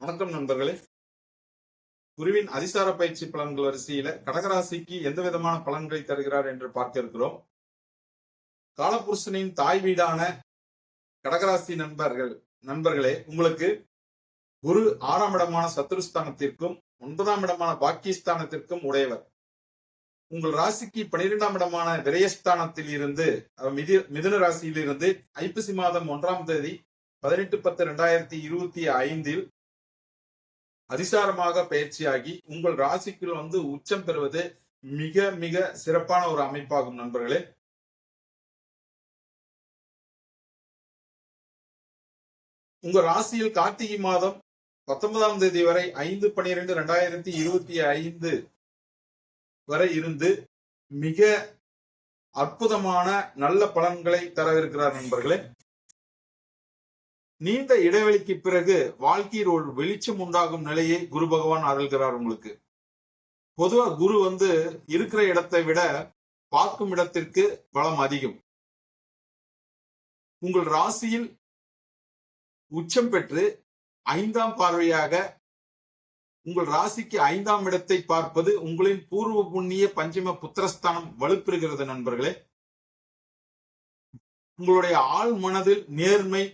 வணக்கம் நண்பர்களே. குருவின் அதிசார பயிற்சி பலன்கள் வரிசையில கடகராசிக்கு எந்த விதமான பலன்களை தருகிறார் என்று பார்க்க இருக்கிறோம். காலபுருஷனின் தாய் வீடான கடகராசி நண்பர்கள் நண்பர்களே உங்களுக்கு குரு ஆறாம் இடமான சத்துருஸ்தானத்திற்கும் ஒன்பதாம் இடமான பாக்கியஸ்தானத்திற்கும் உடையவர். உங்கள் ராசிக்கு பனிரெண்டாம் இடமான விரயஸ்தானத்தில் இருந்து மிதி- மிதுன ராசியில் இருந்து ஐப்பசி மாதம் ஒன்றாம் தேதி பதினெட்டு பத்து ரெண்டாயிரத்தி இருபத்தி ஐந்தில் அதிசாரமாக பயிற்சியாகி உங்கள் ராசிக்குள் வந்து உச்சம் பெறுவது மிக மிக சிறப்பான ஒரு அமைப்பாகும் நண்பர்களே. உங்க ராசியில் கார்த்திகை மாதம் பத்தொன்பதாம் தேதி வரை ஐந்து பனிரெண்டு ரெண்டாயிரத்தி இருபத்தி ஐந்து வரை இருந்து மிக அற்புதமான நல்ல பலன்களை தரவிருக்கிறார் நண்பர்களே. நீண்ட இடைவெளிக்கு பிறகு வாழ்க்கையில் ஒரு வெளிச்சம் உண்டாகும் நிலையை குரு பகவான் அருள்கிறார் உங்களுக்கு. பொதுவா குரு வந்து இருக்கிற இடத்தை விட பார்க்கும் இடத்திற்கு பலம் அதிகம். உங்கள் ராசியில் உச்சம் பெற்று ஐந்தாம் பார்வையாக உங்கள் ராசிக்கு ஐந்தாம் இடத்தை பார்ப்பது உங்களின் பூர்வ புண்ணிய பஞ்சம புத்திரஸ்தானம் வலுப்பெறுகிறது நண்பர்களே. உங்களுடைய ஆள் மனதில் நேர்மை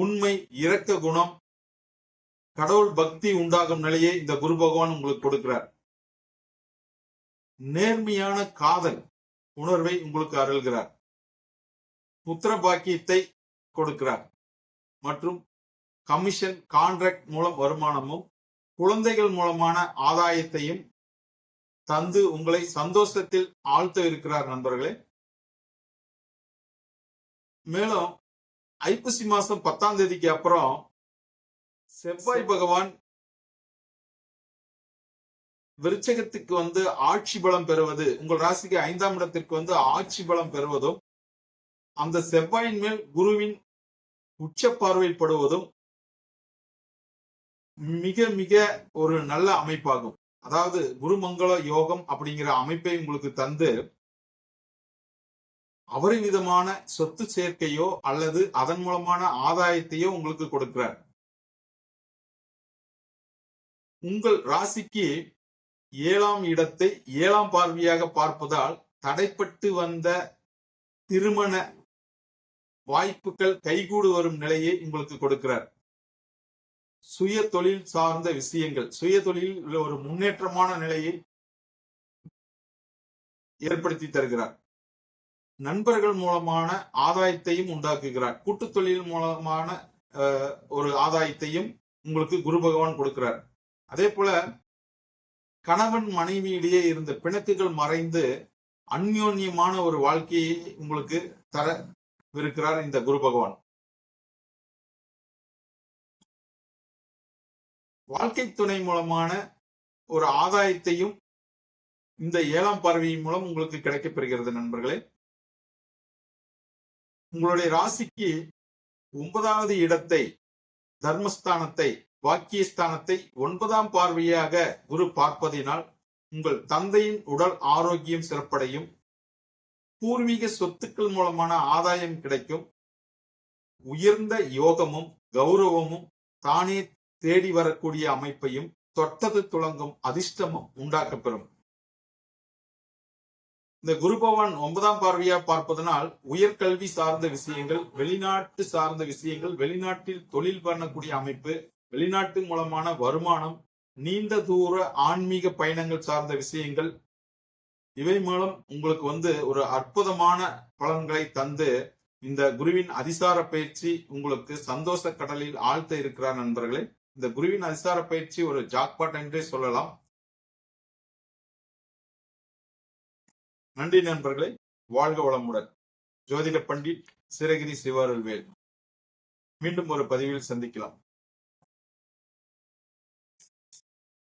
உண்மை இரக்க குணம் கடவுள் பக்தி உண்டாகும் நிலையை இந்த குரு பகவான் உங்களுக்கு கொடுக்கிறார். நேர்மையான காதல் உணர்வை உங்களுக்கு அருள்கிறார். புத்திர பாக்கியத்தை கொடுக்கிறார். மற்றும் கமிஷன் கான்ட்ராக்ட் மூலம் வருமானமும் குழந்தைகள் மூலமான ஆதாயத்தையும் தந்து உங்களை சந்தோஷத்தில் ஆழ்த்த இருக்கிறார் நண்பர்களே. மேலும் ஐப்பசி மாசம் பத்தாம் தேதிக்கு அப்புறம் செவ்வாய் பகவான் விருச்சகத்துக்கு வந்து ஆட்சி பலம் பெறுவது உங்கள் ராசிக்கு ஐந்தாம் இடத்திற்கு வந்து ஆட்சி பலம் பெறுவதும் அந்த செவ்வாயின் மேல் குருவின் உச்ச பார்வைப்படுவதும் மிக மிக ஒரு நல்ல அமைப்பாகும். அதாவது குருமங்கள யோகம் அப்படிங்கிற அமைப்பை உங்களுக்கு தந்து அபரிமிதமான சொத்து சேர்க்கையோ அல்லது அதன் மூலமான ஆதாயத்தையோ உங்களுக்கு கொடுக்கிறார். உங்கள் ராசிக்கு ஏழாம் இடத்தை ஏழாம் பார்வையாக பார்ப்பதால் தடைப்பட்டு வந்த திருமண வாய்ப்புகள் கைகூடு வரும் நிலையை உங்களுக்கு கொடுக்கிறார். சுய தொழில் சார்ந்த விஷயங்கள் சுய தொழிலில் ஒரு முன்னேற்றமான நிலையை ஏற்படுத்தி தருகிறார். நண்பர்கள் மூலமான ஆதாயத்தையும் உண்டாக்குகிறார். கூட்டு தொழில் மூலமான அஹ், ஒரு ஆதாயத்தையும் உங்களுக்கு குரு பகவான் கொடுக்கிறார். அதே போல கணவன் மனைவியிடையே இருந்த பிணக்குகள் மறைந்து அந்யோன்யமான ஒரு வாழ்க்கையை உங்களுக்கு தரவிருக்கிறார் இந்த குரு பகவான். வாழ்க்கை துணை மூலமான ஒரு ஆதாயத்தையும் இந்த ஏழாம் பார்வையின் மூலம் உங்களுக்கு கிடைக்கப்பெறுகிறது நண்பர்களே. உங்களுடைய ராசிக்கு ஒன்பதாவது இடத்தை தர்மஸ்தானத்தை வாக்கியஸ்தானத்தை ஒன்பதாம் பார்வையாக குரு பார்ப்பதினால் உங்கள் தந்தையின் உடல் ஆரோக்கியம் சிறப்படையும். பூர்வீக சொத்துக்கள் மூலமான ஆதாயம் கிடைக்கும். உயர்ந்த யோகமும் கௌரவமும் தானே தேடி வரக்கூடிய அமைப்பையும் தொட்டது துளங்கும் அதிர்ஷ்டமும் உண்டாக்கப்பெறும் இந்த குரு பகவான் ஒன்பதாம் பார்வையா பார்ப்பதனால் உயர்கல்வி சார்ந்த விஷயங்கள் வெளிநாட்டு சார்ந்த விஷயங்கள் வெளிநாட்டில் தொழில் பண்ணக்கூடிய அமைப்பு வெளிநாட்டு மூலமான வருமானம் நீண்ட தூர ஆன்மீக பயணங்கள் சார்ந்த விஷயங்கள் இவை மூலம் உங்களுக்கு வந்து ஒரு அற்புதமான பலன்களை தந்து இந்த குருவின் அதிசார பயிற்சி உங்களுக்கு சந்தோஷ கடலில் ஆழ்த்த இருக்கிறார் நண்பர்களே. இந்த குருவின் அதிசார பயிற்சி ஒரு ஜாக்பாட் என்றே சொல்லலாம். நன்றி நண்பர்களே வாழ்க வளமுடன். ஜோதிட பண்டிட் சிறகிரி சிவாரல்வேல் மீண்டும் ஒரு பதிவில் சந்திக்கலாம்.